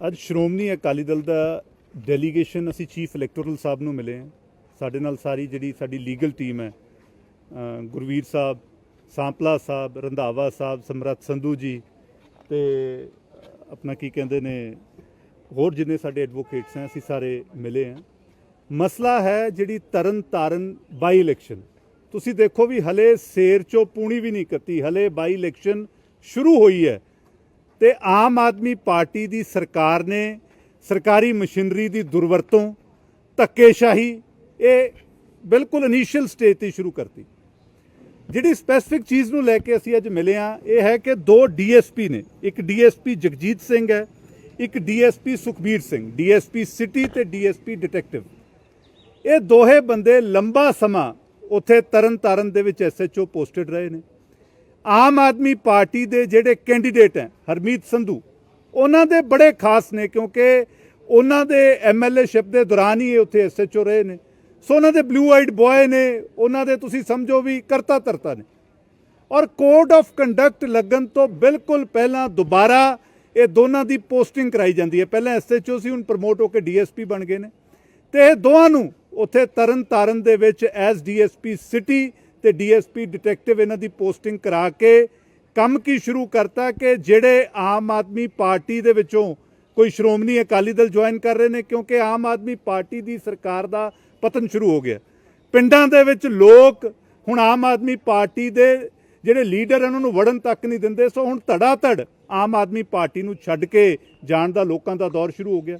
ਅੱਜ ਸ਼੍ਰੋਮਣੀ ਅਕਾਲੀ ਦਲ ਦਾ ਡੈਲੀਗੇਸ਼ਨ ਅਸੀਂ ਚੀਫ ਇਲੈਕਟੋਰਲ ਸਾਹਿਬ ਨੂੰ ਮਿਲੇ ਹਾਂ। ਸਾਡੇ ਨਾਲ ਸਾਰੀ ਜਿਹੜੀ ਸਾਡੀ ਲੀਗਲ ਟੀਮ ਹੈ ਗੁਰਵੀਰ ਸਾਹਿਬ, ਸਾਂਪਲਾ ਸਾਹਿਬ, ਰੰਧਾਵਾ ਸਾਹਿਬ, ਸਮਰੱਥ ਸੰਧੂ ਜੀ ਤੇ ਆਪਣਾ ਕੀ ਕਹਿੰਦੇ ਨੇ, ਹੋਰ ਜਿੰਨੇ ਸਾਡੇ ਐਡਵੋਕੇਟਸ ਹੈ, ਅਸੀਂ ਸਾਰੇ ਮਿਲੇ ਹਾਂ। ਮਸਲਾ ਹੈ ਜਿਹੜੀ ਤਰਨ ਤਾਰਨ ਬਾਈ ਇਲੈਕਸ਼ਨ ਤੁਸੀਂ ਦੇਖੋ ਵੀ ਹਲੇ ਸੇਰ ਚੋਂ ਪੂਣੀ ਵੀ ਨਹੀਂ ਕੱਤੀ, ਹਲੇ ਬਾਈ ਇਲੈਕਸ਼ਨ ਸ਼ੁਰੂ ਹੋਈ ਹੈ। ਤੇ ਆਮ ਆਦਮੀ ਪਾਰਟੀ ਦੀ ਸਰਕਾਰ ਨੇ ਸਰਕਾਰੀ ਮਸ਼ੀਨਰੀ ਦੀ ਦੁਰਵਰਤੋਂ, ਧੱਕੇਸ਼ਾਹੀ, ਇਹ ਬਿਲਕੁਲ ਇਨੀਸ਼ੀਅਲ ਸਟੇਜ ਤੇ ਸ਼ੁਰੂ ਕਰਤੀ। ਜਿਹੜੀ ਸਪੈਸੀਫਿਕ ਚੀਜ਼ ਨੂੰ ਲੈ ਕੇ ਅਸੀਂ ਅੱਜ ਮਿਲੇ ਆ ਇਹ ਹੈ ਕਿ ਦੋ ਡੀਐਸਪੀ ਨੇ। ਇੱਕ ਡੀਐਸਪੀ ਜਗਜੀਤ ਸਿੰਘ ਹੈ, ਇੱਕ DSP Sukhbir Singh DSP city ਤੇ ਡੀਐਸਪੀ ਡਿਟੈਕਟਿਵ ਇਹ ਦੋਹੇ ਬੰਦੇ ਲੰਬਾ ਸਮਾਂ ਉੱਥੇ ਤਰਨ ਤਾਰਨ ਦੇ ਵਿੱਚ ਐਸਐਚਓ ਪੋਸਟਡ ਰਹੇ ਨੇ। ਆਮ ਆਦਮੀ ਪਾਰਟੀ ਦੇ ਜਿਹੜੇ ਕੈਂਡੀਡੇਟ ਹੈ, ਹਰਮੀਤ ਸੰਧੂ, ਉਹਨਾਂ ਦੇ ਬੜੇ ਖਾਸ ਨੇ ਕਿਉਂਕਿ ਉਹਨਾਂ ਦੇ ਐਮਐਲਏ ਦੇ ਦੌਰਾਨ ਹੀ ਇਹ ਉੱਥੇ ਐਸਐਚਓ ਰਹੇ ਨੇ। ਸੋ ਉਹਨਾਂ ਦੇ ਬਲੂ ਆਈਡ ਬॉय ਨੇ, ਉਹਨਾਂ ਦੇ ਤੁਸੀਂ ਸਮਝੋ ਵੀ ਕਰਤਾ ਧਰਤਾ ਨੇ। ਔਰ ਕੋਡ ਆਫ ਕੰਡਕਟ ਲੱਗਣ ਤੋਂ ਬਿਲਕੁਲ ਪਹਿਲਾਂ ਦੁਬਾਰਾ ਇਹ ਦੋਨਾਂ ਦੀ ਪੋਸਟਿੰਗ ਕਰਾਈ ਜਾਂਦੀ ਹੈ। ਪਹਿਲਾਂ ਐਸਐਚਓ ਸੀ, ਹੁਣ ਪ੍ਰਮੋਟ ਹੋ ਕੇ ਡੀਐਸਪੀ ਬਣ ਗਏ ਨੇ। ਤੇ ਇਹ ਦੋਵਾਂ ਨੂੰ ਉੱਥੇ ਤਰਨ ਤਾਰਨ ਦੇ ਵਿੱਚ ਐਸ ਡੀਐਸਪੀ ਸਿਟੀ ਤੇ ਡੀਐਸਪੀ ਡਿਟੈਕਟਿਵ ਇਹਨਾਂ ਦੀ ਪੋਸਟਿੰਗ ਕਰਾ ਕੇ ਕੰਮ ਕੀ ਸ਼ੁਰੂ ਕਰਤਾ ਕਿ ਜਿਹੜੇ ਆਮ ਆਦਮੀ ਪਾਰਟੀ ਦੇ ਵਿੱਚੋਂ ਕੋਈ ਸ਼੍ਰੋਮਣੀ ਅਕਾਲੀ ਦਲ ਜੁਆਇਨ ਕਰ ਰਹੇ ਨੇ, ਕਿਉਂਕਿ ਆਮ ਆਦਮੀ ਪਾਰਟੀ ਦੀ ਸਰਕਾਰ ਦਾ ਪਤਨ ਸ਼ੁਰੂ ਹੋ ਗਿਆ। ਪਿੰਡਾਂ ਦੇ ਵਿੱਚ ਲੋਕ ਹੁਣ ਆਮ ਆਦਮੀ ਪਾਰਟੀ ਦੇ ਜਿਹੜੇ ਲੀਡਰ ਉਹਨਾਂ ਨੂੰ ਵੜਨ ਤੱਕ ਨਹੀਂ ਦਿੰਦੇ। ਸੋ ਹੁਣ ਧੜਾ ਧੜ ਆਮ ਆਦਮੀ ਪਾਰਟੀ ਨੂੰ ਛੱਡ ਕੇ ਜਾਣ ਦਾ ਲੋਕਾਂ ਦਾ ਦੌਰ ਸ਼ੁਰੂ ਹੋ ਗਿਆ।